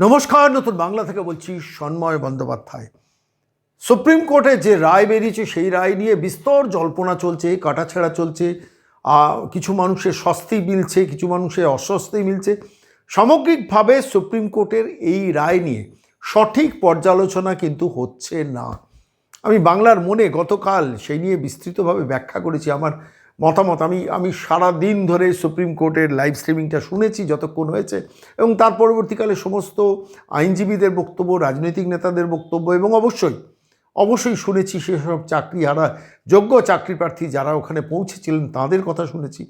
নমস্কার, নতুন বাংলা থেকে বলছি সন্ময় বন্দ্যোপাধ্যায়। সুপ্রিম কোর্টে যে রায় বেরিয়েছে, সেই রায় নিয়ে বিস্তর জল্পনা চলছে, কাটাছেড়া চলছে। কিছু মানুষের স্বস্তি মিলছে, কিছু মানুষের অস্বস্তি মিলছে। সামগ্রিকভাবে সুপ্রিম কোর্টের এই রায় নিয়ে সঠিক পর্যালোচনা কিন্তু হচ্ছে না। আমি বাংলার মনে গতকাল সেই নিয়ে বিস্তৃতভাবে ব্যাখ্যা করেছি। আমার মতামত। আমি আমি সারা দিন ধরে সুপ্রিম কোর্টের লাইভ স্ট্রিমিংটা শুনেছি, যতক্ষণ হয়েছে। এবং তার পরবর্তীকালে সমস্ত আইনজীবীদের বক্তব্য, রাজনৈতিক নেতাদের বক্তব্য এবং অবশ্যই অবশ্যই শুনেছি সেসব চাকরি হারা, যোগ্য চাকরি প্রার্থী যারা ওখানে পৌঁছেছিলেন, তাদের কথা শুনেছি।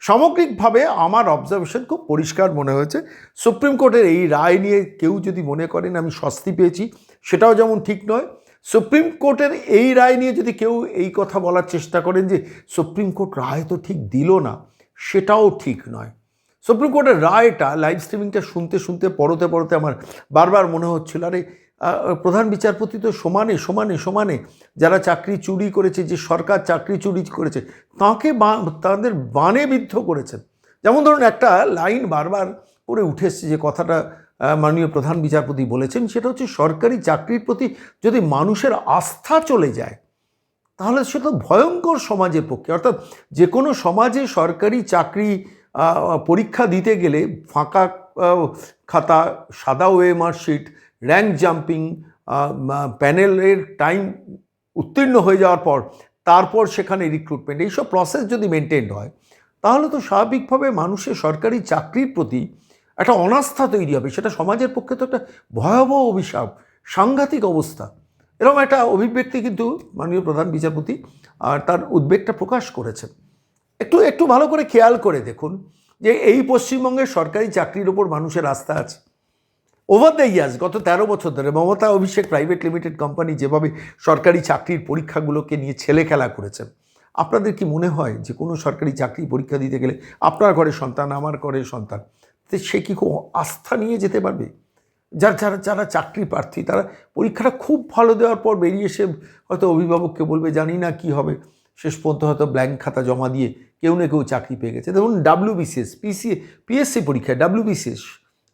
সামগ্রিকভাবে আমার অবজারভেশন খুব পরিষ্কার মনে হয়েছে। সুপ্রিম কোর্টের এই রায় নিয়ে কেউ যদি মনে করেন, আমি স্বস্তি পেয়েছি। সেটাও যেমন ঠিক নয় সুপ্রিম কোর্টের এই রায় নিয়ে যদি কেউ এই কথা বলার চেষ্টা করেন যে সুপ্রিম কোর্ট রায় তো ঠিক দিল না, সেটাও ঠিক নয়। সুপ্রিম কোর্টের রায়টা লাইভ স্ট্রিমিংটা শুনতে শুনতে, পড়তে পড়তে আমার বারবার মনে হচ্ছিল, আরে প্রধান বিচারপতি তো সমানে সমানে সমানে, যারা চাকরি চুরি করেছে, যে সরকার চাকরি চুরি করেছে, তাকে তাদের বানে বিদ্ধ করেছেন। যেমন ধরুন একটা লাইন বারবার করে উঠে এসছে যে কথাটা মাননীয় প্রধান বিচারপতি বলেছেন, সেটা হচ্ছে সরকারি চাকরির প্রতি যদি মানুষের আস্থা চলে যায়, তাহলে সেটা ভয়ঙ্কর সমাজের পক্ষে। অর্থাৎ যে কোনো সমাজে সরকারি চাকরি পরীক্ষা দিতে গেলে ফাঁকা খাতা, সাদা ওয়ে মার্কশিট র্যাঙ্ক জাম্পিং প্যানেলের টাইম উত্তীর্ণ হয়ে যাওয়ার পর, তারপর সেখানে রিক্রুটমেন্ট এইসব প্রসেস যদি মেনটেন হয়, তাহলে তো স্বাভাবিকভাবে মানুষের সরকারি চাকরির প্রতি একটা অনাস্থা তৈরি হবে। সেটা সমাজের পক্ষে তো একটা ভয়াবহ অভিশাপ, সাংঘাতিক অবস্থা। এরকম একটা অভিব্যক্তি কিন্তু মাননীয় প্রধান বিচারপতি আর তার উদ্বেগটা প্রকাশ করেছেন। একটু একটু ভালো করে খেয়াল করে দেখুন যে এই পশ্চিমবঙ্গের সরকারি চাকরির ওপর মানুষের আস্থা আছে। ওভার দ্য ইয়ার্স গত তেরো বছর ধরে Mamata, Abhishek private limited company যেভাবে সরকারি চাকরির পরীক্ষাগুলোকে নিয়ে ছেলে খেলা করেছেন। আপনাদের কি মনে হয় যে কোনো সরকারি চাকরি পরীক্ষা দিতে গেলে আপনার ঘরে সন্তান, আমার ঘরে সন্তান তো সে কি খুব আস্থা নিয়ে যেতে পারবে? যারা যারা যারা চাকরি প্রার্থী, তারা পরীক্ষাটা খুব ভালো দেওয়ার পর বেরিয়ে এসে হয়তো অভিভাবককে বলবে, জানি না কি হবে। শেষ পর্যন্ত হয়তো ব্ল্যাঙ্ক খাতা জমা দিয়ে কেউ না কেউ চাকরি পেয়ে গেছে। দেখুন ডাব্লিউ বিসিএস পিসি পিএসসি পরীক্ষা ডাব্লিউ বিসিএস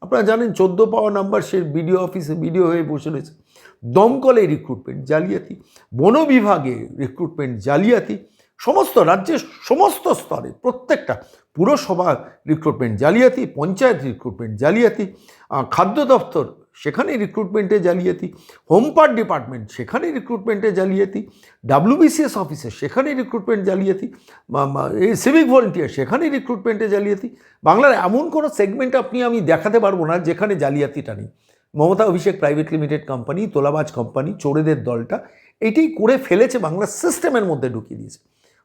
আপনারা জানেন, চোদ্দ পাওয়া নাম্বার সে বিডিও অফিসে বিডিও হয়ে বসে রয়েছে। দমকলে রিক্রুটমেন্ট জালিয়াতি। বন বিভাগে রিক্রুটমেন্ট জালিয়াতি। সমস্ত রাজ্যের সমস্ত স্তরে প্রত্যেকটা পুরসভা রিক্রুটমেন্ট জালিয়াতি, পঞ্চায়েত রিক্রুটমেন্ট জালিয়াতি খাদ্য দপ্তর সেখানে রিক্রুটমেন্টে জালিয়াতি হোমপার্ট ডিপার্টমেন্ট সেখানে রিক্রুটমেন্টে জালিয়াতি ডাব্লিউবিসিএস অফিসে সেখানে রিক্রুটমেন্ট জালিয়াতি এই সিভিক ভলেন্টিয়ার সেখানে রিক্রুটমেন্টে জালিয়াতি। বাংলার এমন কোনো সেগমেন্ট আপনি আমি দেখাতে পারব না যেখানে জালিয়াতিটা নেই। Mamata Abhishek private limited company তোলাবাজ company চোরেদের দলটা, এটাই করে ফেলেছে বাংলার সিস্টেমের মধ্যে ঢুকিয়ে দিয়েছে।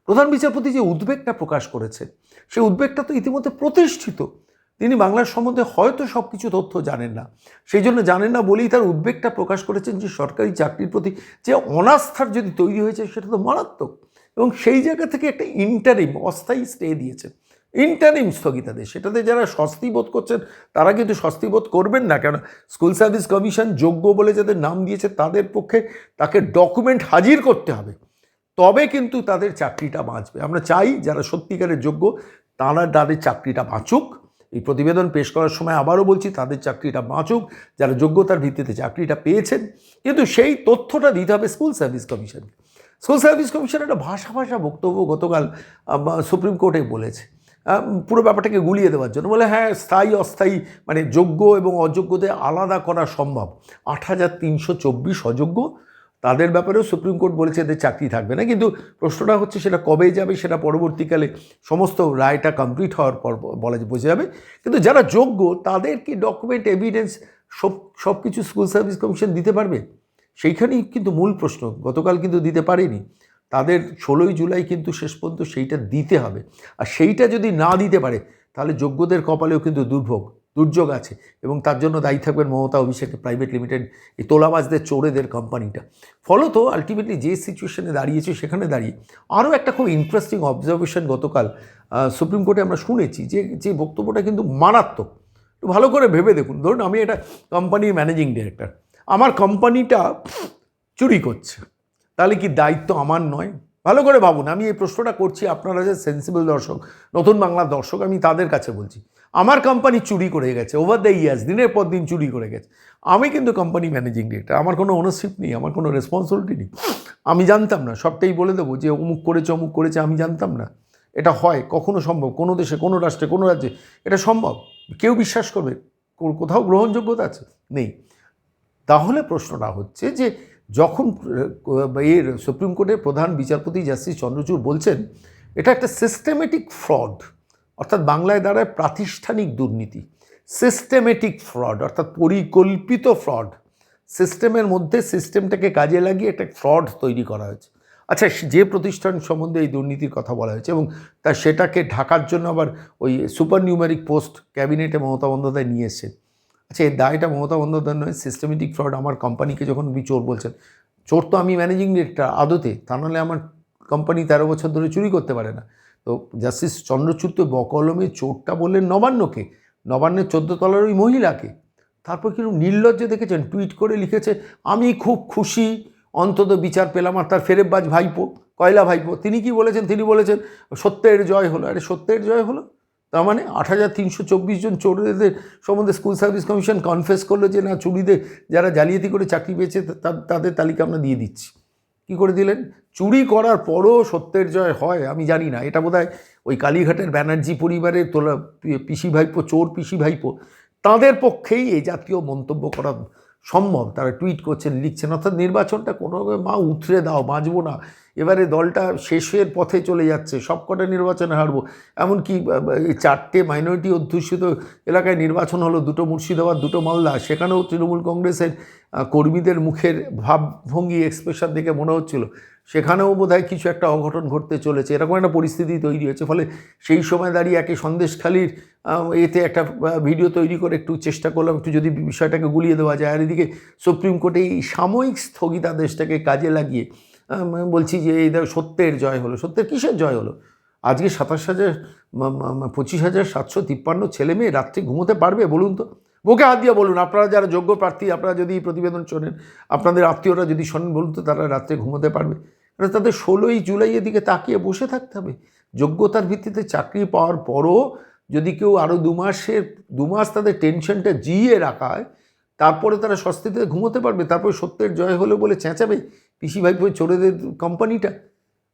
প্রধান বিচারপতি যে উদ্বেগটা প্রকাশ করেছেন, সেই উদ্বেগটা তো ইতিমধ্যে প্রতিষ্ঠিত। তিনি বাংলার সম্বন্ধে হয়তো সব কিছু তথ্য জানেন না। সেই জন্য জানেন না বলেই তার উদ্বেগটা প্রকাশ করেছেন যে সরকারি চাকরির প্রতি যে অনাস্থার যদি তৈরি হয়েছে, সেটা তো মারাত্মক। এবং সেই জায়গা থেকে একটা ইন্টারিম অস্থায়ী স্টে দিয়েছেন। ইন্টারিম স্থগিতাদেশ, সেটাতে যারা স্বস্তি বোধ করছেন, তারা কিন্তু স্বস্তি বোধ করবেন না। কেন স্কুল সার্ভিস কমিশন যোগ্য বলে যাদের নাম দিয়েছে, তাদের পক্ষে তাকে ডকুমেন্ট হাজির করতে হবে। তবে কিন্তু তাদের চাকরিটা বাঁচবে। আমরা চাই যারা সত্যিকারের যোগ্য, তারা তাদের চাকরিটা বাঁচুক। এই প্রতিবেদন পেশ করার সময় আবারও বলছি, তাদের চাকরিটা বাঁচুক। যারা যোগ্যতার ভিত্তিতে চাকরিটা পেয়েছেন, কিন্তু সেই তথ্যটা দিতে হবে স্কুল সার্ভিস কমিশনকে। স্কুল সার্ভিস কমিশন একটা ভাষা ভাষা বক্তব্য গতকাল সুপ্রিম কোর্টে বলেছে। পুরো ব্যাপারটাকে গুলিয়ে দেওয়ার জন্য। বলে হ্যাঁ স্থায়ী, অস্থায়ী মানে যোগ্য এবং অযোগ্যদের আলাদা করা সম্ভব। আট হাজার তিনশো চব্বিশ অযোগ্য তাদের ব্যাপারেও সুপ্রিম কোর্ট বলেছে এদের চাকরি থাকবে না। কিন্তু প্রশ্নটা হচ্ছে সেটা কবে যাবে, সেটা পরবর্তীকালে সমস্ত রায়টা কমপ্লিট হওয়ার পর বলা বোঝা যাবে। কিন্তু যারা যোগ্য, তাদের কি ডকুমেন্ট এভিডেন্স সব সব কিছু স্কুল সার্ভিস কমিশন দিতে পারবে? সেইখানেই কিন্তু মূল প্রশ্ন। গতকাল কিন্তু দিতে পারেনি। তাদের ষোলোই জুলাই কিন্তু শেষ পর্যন্ত সেইটা দিতে হবে। আর সেইটা যদি না দিতে পারে, তাহলে যোগ্যদের কপালেও কিন্তু দুর্ভোগ। দুর্যোগ আছে এবং তার জন্য দায়ী থাকবেন মমতা অভিষেক প্রাইভেট লিমিটেড, এই তোলাবাজদের, চোরেদের কোম্পানিটা ফলত আলটিমেটলি যে সিচুয়েশনে দাঁড়িয়েছে, সেখানে দাঁড়িয়ে আরও একটা খুব ইন্টারেস্টিং অবজারভেশন গতকাল সুপ্রিম কোর্টে আমরা শুনেছি যে যে বক্তব্যটা কিন্তু মারাত্মক। একটু ভালো করে ভেবে দেখুন। ধরুন আমি এটা কোম্পানির ম্যানেজিং ডিরেক্টর আমার কোম্পানিটা চুরি করছে। তাহলে কি দায়িত্ব আমার নয়? ভালো করে ভাবুন, আমি এই প্রশ্নটা করছি, আপনারা যে সেন্সিবল দর্শক, নতুন বাংলার দর্শক, আমি তাদের কাছে বলছি। আমার কোম্পানি চুরি করে গেছে ওভার দ্য ইয়ার্স দিনের পর দিন চুরি করে গেছে। আমি কিন্তু কোম্পানি ম্যানেজিং ডিরেক্টর আমার কোনো ওনারশিপ নেই, আমার কোনো রেসপন্সিবিলিটি নেই। আমি জানতাম না, সবটাই বলে দেবো যে অমুক করেছে অমুক করেছে, আমি জানতাম না। এটা হয়, কখনো সম্ভব, কোনো দেশে, কোনো রাষ্ট্রে, কোনো রাজ্যে, এটা সম্ভব। কেউ বিশ্বাস করবে কোথাও গ্রহণযোগ্যতা আছে? নেই। তাহলে প্রশ্নটা হচ্ছে যে, যখন এর সুপ্রিম কোর্টের প্রধান বিচারপতি জাস্টিস চন্দ্রচূড় বলছেন, এটা একটা সিস্টেমেটিক ফ্রড অর্থাৎ বাংলায় দাঁড়ায় প্রাতিষ্ঠানিক দুর্নীতি সিস্টেমেটিক ফ্রড অর্থাৎ পরিকল্পিত ফ্রড সিস্টেমের মধ্যে সিস্টেমটাকে কাজে লাগিয়ে একটা ফ্রড তৈরি করা হয়েছে। আচ্ছা যে প্রতিষ্ঠান সম্বন্ধে এই দুর্নীতির কথা বলা হয়েছে এবং তা সেটাকে ঢাকার জন্য আবার ওই সুপার নিউমেরিক পোস্ট ক্যাবিনেটে মমতা বন্দ্যোপাধ্যায় নিয়ে এসেছেন। আচ্ছা এই দায়টা মমতা বন্দ্যোপাধ্যায় নয় সিস্টেমেটিক ফ্রড আমার কোম্পানিকে যখন উনি চোর বলছেন, চোর তো আমি ম্যানেজিং ডিরেক্টর আদতে, তা নাহলে আমার কোম্পানি তেরো বছর ধরে চুরি করতে পারে না। তো জাস্টিস চন্দ্রচূড় বকলমে চোরটা বললেন নবান্নকে। নবান্নের তলার ওই মহিলাকে। তারপর কীরকম নির্লজ্জ দেখেছেন? টুইট করে লিখেছে, আমি খুব খুশি, অন্তত বিচার পেলাম আর তার ফেরেববাজ ভাইপো, কয়লা ভাইপো। তিনি কি বলেছেন? তিনি বলেছেন, সত্যের জয় হলো। আরে, সত্যের জয় হলো? তার মানে আট হাজার তিনশো চব্বিশ জন চোরদের সম্বন্ধে স্কুল সার্ভিস কমিশন কনফেস করল যে, না, চুরিদের যারা জালিয়াতি করে চাকরি পেয়েছে তাদের তালিকা আমরা দিয়ে দিচ্ছি। কী করে দিলেন? চুরি করার পরও সত্যের জয় হয়, আমি জানি না। এটা বোধহয় ওই কালীঘাটের ব্যানার্জি পরিবারের তোলা পিসি ভাইপো, চোর পিসি ভাইপো, তাদের পক্ষেই এই জাতীয় মন্তব্য করা সম্ভব। তারা টুইট করছেন, লিখছেন, অর্থাৎ নির্বাচনটা কোনোভাবে মা উতরে দাও, বাঁচবো না। এবারে দলটা শেষের পথে চলে যাচ্ছে, সবকটা নির্বাচনে হারবো। এমনকি চারটে মাইনরিটি অধ্যুষিত এলাকায় নির্বাচন হলো দুটো মুর্শিদাবাদ, দুটো মালদা। সেখানেও তৃণমূল কংগ্রেসের কর্মীদের মুখের ভাবভঙ্গি এক্সপ্রেশন দেখে মনে হচ্ছিল। সেখানেও বোধহয় কিছু একটা অঘটন ঘটতে চলেছে। এরকম একটা পরিস্থিতি তৈরি হয়েছে। ফলে সেই সময় দাঁড়িয়ে একে সন্দেশখালির এতে একটা ভিডিও তৈরি করে একটু চেষ্টা করলাম, একটু যদি বিষয়টাকে গুলিয়ে দেওয়া যায়। আর এদিকে সুপ্রিম কোর্টে এই সাময়িক স্থগিতাদেশটাকে কাজে লাগিয়ে বলছি যে এই সত্যের জয় হলো। সত্যের কিসের জয় হলো? আজকে সাতাশ হাজার পঁচিশ হাজার সাতশো তিপ্পান্ন ছেলে মেয়ে রাত্রে ঘুমোতে পারবে বলুন তো? বুকে হাত দিয়ে বলুন, আপনারা যারা যোগ্য প্রার্থী, আপনারা যদি প্রতিবেদন শোনেন, আপনাদের আত্মীয়রা যদি শোনেন, বলুন তো তারা রাত্রে ঘুমোতে পারবে? তাদের ষোলোই জুলাইয়ের দিকে তাকিয়ে বসে থাকতে হবে। যোগ্যতার ভিত্তিতে চাকরি পাওয়ার পরও যদি কেউ আরও দু মাসের, দু মাস তাদের টেনশনটা জিয়ে রাখায় তারপরে তারা স্বস্তিতে ঘুমোতে পারবে। তারপরে সত্যের জয় হলো বলে চেঁচাবে পিসি ভাইপো চোরেদের কোম্পানিটা।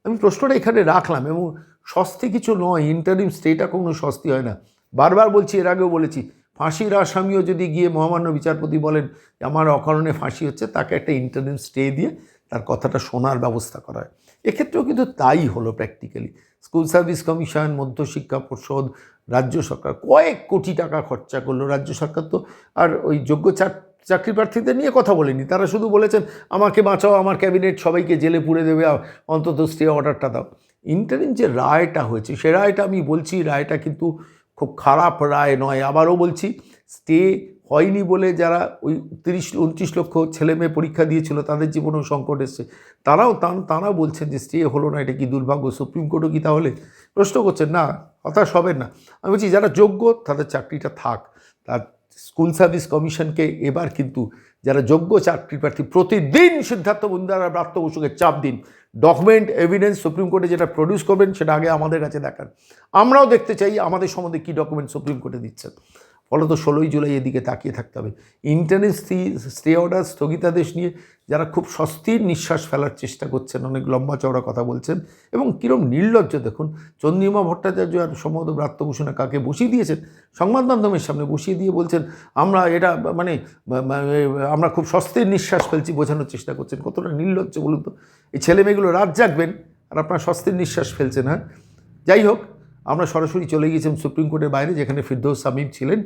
আমি প্রশ্নটা এখানে রাখলাম এবং সস্তি কিছু নয় ইন্টারিম স্টেটা কোনো সস্তি হয় না। বারবার বলছি, এর আগেও বলেছি, ফাঁসির আসামিও যদি গিয়ে মহামান্য বিচারপতি বলেন আমার অকারণে ফাঁসি হচ্ছে, তাকে একটা ইন্টারিম স্টে দিয়ে তার কথাটা শোনার ব্যবস্থা করা হয়। এক্ষেত্রেও কিন্তু তাই হলো প্র্যাকটিক্যালি স্কুল সার্ভিস কমিশন মধ্যশিক্ষা পর্ষদ, রাজ্য সরকার কয়েক কোটি টাকা খরচা করল। রাজ্য সরকার তো আর ওই যোগ্য চাক- চাকরি প্রার্থীদের নিয়ে কথা বলেনি। তারা শুধু বলেছেন, আমাকে বাঁচাও, আমার ক্যাবিনেট সবাইকে জেলে পুড়ে দেবে অন্তত স্টে অর্ডারটা দাও। ইন্টারিম যে রায়টা হয়েছে, সে রায়টা আমি বলছি, রায়টা কিন্তু খুব খারাপ রায় নয়। আবারও বলছি স্টে হয়নি বলে যারা ওই তিরিশ, উনত্রিশ লক্ষ ছেলে মেয়ে পরীক্ষা দিয়েছিল, তাদের জীবনেও সংকট এসছে। তারাও তারা বলছেন যে স্টে হলো না, এটা কি দুর্ভাগ্য? সুপ্রিম কোর্টও কি তাহলে প্রশ্ন করছেন? না, হতাশ হবেন না। আমি বলছি, যারা যোগ্য, তাদের চাকরিটা থাক। তার স্কুল সার্ভিস কমিশনকে এবার কিন্তু যারা যোগ্য চাকরি প্রার্থী প্রতিদিন সিদ্ধার্থ আর ব্রাত্য বসুকে চাপ দিন। ডকুমেন্ট এভিডেন্স সুপ্রিম কোর্টে যেটা প্রডিউস করবেন, সেটা আগে আমাদের কাছে দেখান। আমরাও দেখতে চাই, আমাদের সম্বন্ধে কী ডকুমেন্ট সুপ্রিম কোর্টে দিচ্ছেন। ফলত ষোলোই জুলাই এদিকে তাকিয়ে থাকতে হবে। ইন্টারনেট স্টে অর্ডার স্থগিতাদেশ নিয়ে যারা খুব স্বস্তির নিঃশ্বাস ফেলার চেষ্টা করছেন, অনেক লম্বা চওড়া কথা বলছেন এবং কীরকম নির্লজ্জ দেখুন, চন্দ্রিমা ভট্টাচার্য আর সম্ভবত ব্রাত্যভূষণে কাকে বসিয়ে দিয়েছেন, সংবাদ মাধ্যমের সামনে বসিয়ে দিয়ে বলছেন, আমরা এটা মানে আমরা খুব স্বস্তির নিঃশ্বাস ফেলছি, বোঝানোর চেষ্টা করছেন। কতটা নির্লজ্জ বলুন তো। এই ছেলে মেয়েগুলো রাত জাগবেন আর আপনারা স্বস্তির নিঃশ্বাস ফেলছেন হ্যাঁ? যাই হোক আমরা সরাসরি চলে গিয়েছিলাম সুপ্রিম কোর্টের বাইরে, যেখানে ফিরদৌস সামিম ছিলেন।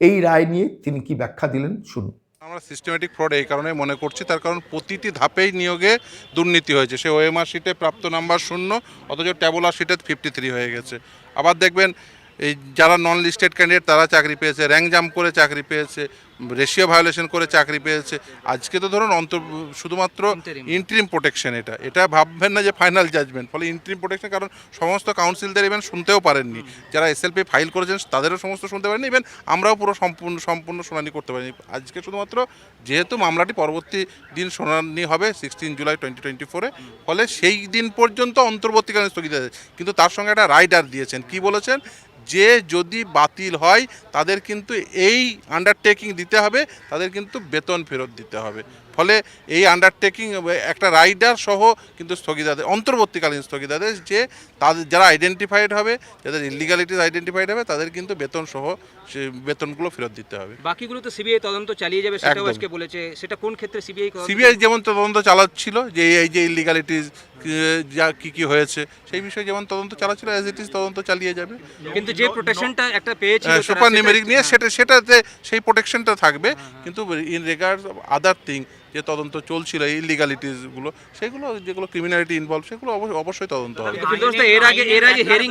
এই রায় নিয়ে তিনি কি ব্যাখ্যা দিলেন? শুনুন। আমরা সিস্টেমেটিক ফ্রড এই কারণে মনে করছি, তার কারণ প্রতিটি ধাপেই নিয়োগে দুর্নীতি হয়েছে। সে ওএমআর শিটে প্রাপ্ত নাম্বার শূন্য, অথচ ট্যাবলার শিটে ফিফটি থ্রি হয়ে গেছে। আবার দেখবেন এই যারা নন লিস্টেড ক্যান্ডিডেট তারা চাকরি পেয়েছে র্যাঙ্ক জাম্প করে চাকরি পেয়েছে রেশিও ভায়োলেশন করে চাকরি পেয়েছে। আজকে তো ধরুন অন্তর শুধুমাত্র ইন্ট্রিম প্রোটেকশন এটা। এটা ভাববেন না যে ফাইনাল জাজমেন্ট ফলে ইন্ট্রিম প্রোটেকশন কারণ সমস্ত কাউন্সিলদের ইভেন শুনতেও পারেননি। যারা এসএলপি ফাইল করেছেন তাদেরও সমস্ত শুনতে পারেনি ইভেন আমরাও পুরো সম্পূর্ণ সম্পূর্ণ শুনানি করতে পারিনি। আজকে শুধুমাত্র যেহেতু মামলাটি পরবর্তী দিন শুনানি হবে সিক্সটিন জুলাই টোয়েন্টি টোয়েন্টি ফোরে ফলে সেই দিন পর্যন্ত অন্তর্বর্তীকালীন স্থগিত আছে কিন্তু তার সঙ্গে একটা রাইডার দিয়েছেন। কি বলেছেন? যে যদি বাতিল হয়, তাদের কিন্তু এই আন্ডারটেকিং দিতে হবে, তাদের কিন্তু বেতন ফেরত দিতে হবে। ফলে এই আন্ডারটেকিং একটা রাইডার সহ কিন্তু স্থগিতাদেশ অন্তর্বর্তীকালীন স্থগিতাদেশ যে তাদের যারা আইডেন্টিফাইড হবে যাদের ইলিগালিটিস আইডেন্টিফাইড হবে তাদের কিন্তু বেতন সহ বেতনগুলো ফেরত দিতে হবে। বাকিগুলো তো সিবিআই তদন্ত চালিয়ে যাবে সেটাও আজকে বলেছে সেটা কোন ক্ষেত্রে সিবিআই সিবিআই যেমন তদন্ত চালাচ্ছিল যে এই যে ইলিগালিটিস যা কি কি হয়েছে সেই বিষয়ে যেমন তদন্ত চালাচ্ছিল অ্যাজ ইট ইজ তদন্ত চালিয়ে যাবে। কিন্তু যে প্রোটেকশনটা একটা পেয়েছিল তারা সুপার নিউমেরিক নিয়ে হ্যাঁ। সেটা সেটাতে সেই প্রোটেকশনটা থাকবে। কিন্তু ইন রিগার্ডস আদার থিং যে তদন্ত চলছিল ইলিগালিটিসগুলো সেগুলো যেগুলো ক্রিমিনালিটি ইনভলভ সেগুলো অবশ্যই অবশ্যই তদন্ত হবে। এর আগে এর আগে হিয়ারিং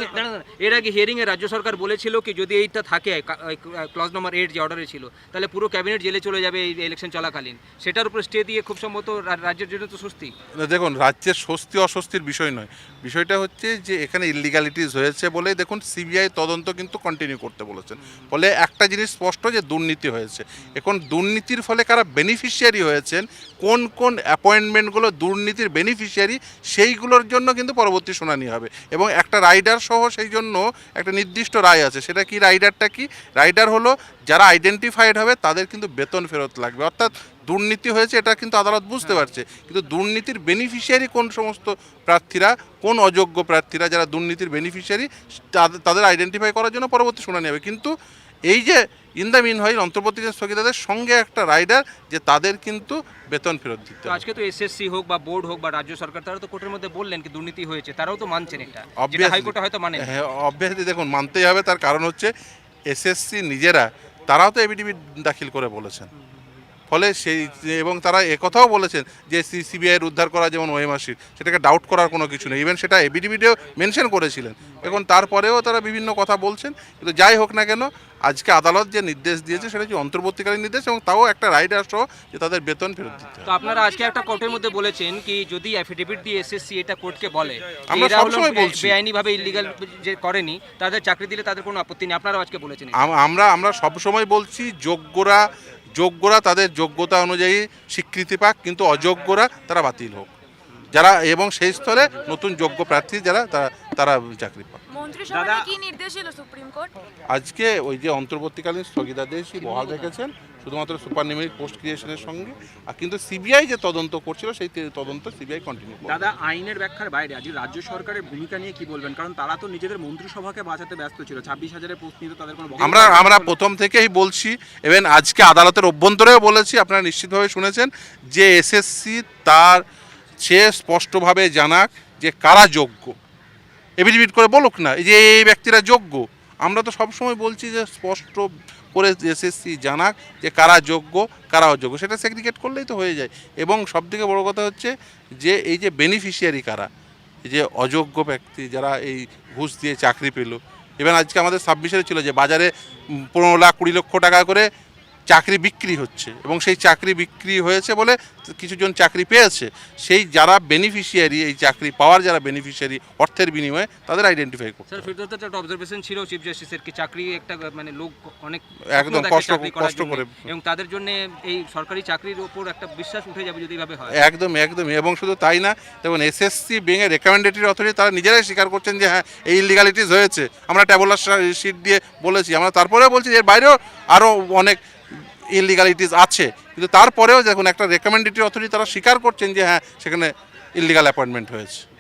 এর আগে হিয়ারিং এ রাজ্য সরকার বলেছিল কি যদি এইটা থাকে ক্লজ নম্বর এইট যে অর্ডারে ছিল তাহলে পুরো ক্যাবিনেট জেলে চলে যাবে এই ইলেকশন চলাকালীন। সেটার উপর স্টে দিয়ে খুব সম্ভবত রাজ্যের জন্য তো না, দেখুন রাজ্যের স্বস্তি অস্বস্তির বিষয় নয়। বিষয়টা হচ্ছে যে এখানে ইলিগালিটিস হয়েছে বলে দেখুন সিবিআই তদন্ত কিন্তু কন্টিনিউ করতে বলেছেন। ফলে একটা জিনিস স্পষ্ট যে দুর্নীতি হয়েছে। এখন দুর্নীতির ফলে কারা বেনিফিশিয়ারি হয়েছেন কোন কোন অ্যাপয়েন্টমেন্টগুলো দুর্নীতির বেনিফিশিয়ারি সেইগুলোর জন্য কিন্তু পরবর্তী শুনানি হবে। এবং একটা রাইডার সহ সেই জন্য একটা নির্দিষ্ট রায় আছে। সেটা কি রাইডারটা কি? রাইডার হলো যারা আইডেন্টিফাইড হবে তাদের কিন্তু বেতন ফেরত লাগবে। অর্থাৎ দুর্নীতি হয়েছে এটা কিন্তু আদালত বুঝতে পারছে। কিন্তু দুর্নীতির বেনিফিশিয়ারি কোন সমস্ত প্রার্থীরা কোন অযোগ্য প্রার্থীরা যারা দুর্নীতির বেনিফিশিয়ারি তাদের আইডেন্টিফাই করার জন্য পরবর্তী শুনানি হবে। কিন্তু এই যে ইন দ্য মিন হয় অন্তর্বর্তীকালীন স্থগিতাদের সঙ্গে একটা রাইডার যে তাদের কিন্তু বেতন ফেরত দিতে আজকে তো এসএসসি হোক বা বোর্ড হোক বা রাজ্য সরকার তারা তো কোর্টের মধ্যে বললেন কি দুর্নীতি হয়েছে তারাও তো মানছেন এটা. হাইকোর্টে হয়তো মানে হ্যাঁ অবভিয়াসলি দেখুন মানতেই হবে তার কারণ হচ্ছে এসএসসি নিজেরা তারাও তো এবিডিবি দাখিল করে বলেছেন। ফলে সেই এবং তারা একথাও বলেছেন যে সিবিআইয়ের উদ্ধার করা যেমন ওএমআরসির সেটাকে ডাউট করার কোনো কিছু নেই। ইভেন সেটা এবিডিবিটেও মেনশন করেছিলেন। এখন তারপরেও তারা বিভিন্ন কথা বলছেন কিন্তু যাই হোক না কেন আজকে আদালত যে নির্দেশ দিয়েছে সেটা হচ্ছে অন্তর্বর্তীকালীন নির্দেশ এবং তাও একটা রাইডার সহ যে তাদের বেতন ফেরত দিতে হবে। তো আপনারা আজকে একটা কোর্টের মধ্যে বলেছেন কি যদি অ্যাফিডেভিট দিয়ে এসএসসি এটা কোর্টকে বলে আমরা সবসময় বলছি। বেআইনিভাবে ইলিগাল যে করেনি তাদের চাকরি দিলে তাদের কোনো আপত্তি নেই। আপনারাও আজকে বলেছেন আমরা আমরা সবসময় বলছি যোগ্যরা যোগ্যরা তাদের যোগ্যতা অনুযায়ী স্বীকৃতি পাক কিন্তু অযোগ্যরা তারা বাতিল হোক। যারা এবং সেই স্তরে নতুন যোগ্য প্রার্থী যারা তারা তারা চাকরি পাক। মন্ত্রিসভায় কি নির্দেশ এলো সুপ্রিম কোর্ট? আজকে ওই যে অন্তর্বর্তীকালীন স্থগিতাদেশই বহাল রেখেছেন শুধুমাত্র সুপার নিউমেরিক পোস্ট ক্রিয়েশনের সঙ্গে আর কিন্তু সিবিআই যে তদন্ত করছিল সেই তদন্ত সিবিআই কন্টিনিউ দাদা আইনের ব্যাখ্যার বাইরে আজ রাজ্য সরকারের ভূমিকা নিয়ে কি বলবেন? কারণ তারা তো নিজেদের মন্ত্রিসভাকে বাঁচাতে ব্যস্ত ছিল। ছাব্বিশ হাজারের পোস্ট নিয়ে তো তাদের কোনো আমরা আমরা প্রথম থেকেই বলছি এবং আজকে আদালতের অভ্যন্তরেও বলেছি আপনারা নিশ্চিতভাবে শুনেছেন যে এসএসসি তার সে স্পষ্টভাবে জানাক যে কারা যোগ্য। এভিডেভিট করে বলুক না এই যে এই ব্যক্তিরা যোগ্য। আমরা তো সবসময় বলছি যে স্পষ্ট করে এসএসসি জানাক যে কারা যোগ্য, কারা অযোগ্য, সেটা সেগ্রিগেট করলেই তো হয়ে যায়। এবং সবথেকে বড় কথা হচ্ছে যে এই যে বেনিফিশিয়ারি কারা যে অযোগ্য ব্যক্তি যারা এই ঘুষ দিয়ে চাকরি পেল। এবার আজকে আমাদের সাবমিশনে ছিল যে বাজারে পনেরো লাখ কুড়ি লক্ষ টাকা করে চাকরি বিক্রি হচ্ছে এবং সেই চাকরি বিক্রি হয়েছে বলে কিছুজন চাকরি পেয়েছে সেই যারা বেনিফিশিয়ারি এই চাকরি পাওয়ার যারা বেনিফিশিয়ারি অর্থের বিনিময়ে তাদের আইডেন্টিফাই করতে স্যার হবে। ফিরদৌস একটা অবজারভেশন ছিল চিফ জাস্টিসের কি চাকরি একটা মানে লোক অনেক একদম কষ্ট- কষ্ট করে। এবং তাদের জন্য এই সরকারি চাকরির উপর একটা বিশ্বাস উঠে যাবে যদি এইভাবে হয় একদম একদম এবং শুধু তাই না দেখুন এসএসসি বেঙে রেকমেন্ডেটরি অথরিটি তারা নিজেরাই স্বীকার করছেন যে হ্যাঁ এই ইলিগালিটিস হয়েছে আমরা ট্যাবুলার শিট দিয়ে বলেছি আমরা তারপরেও বলছি যে এর বাইরেও আরও অনেক ইলিগালিটিস আছে। কিন্তু তারপরেও দেখুন, একটা রেকমেন্ডেটরি অথরিটি তারা স্বীকার করছেন যে হ্যাঁ সেখানে ইলিগাল অ্যাপয়েন্টমেন্ট হয়েছে।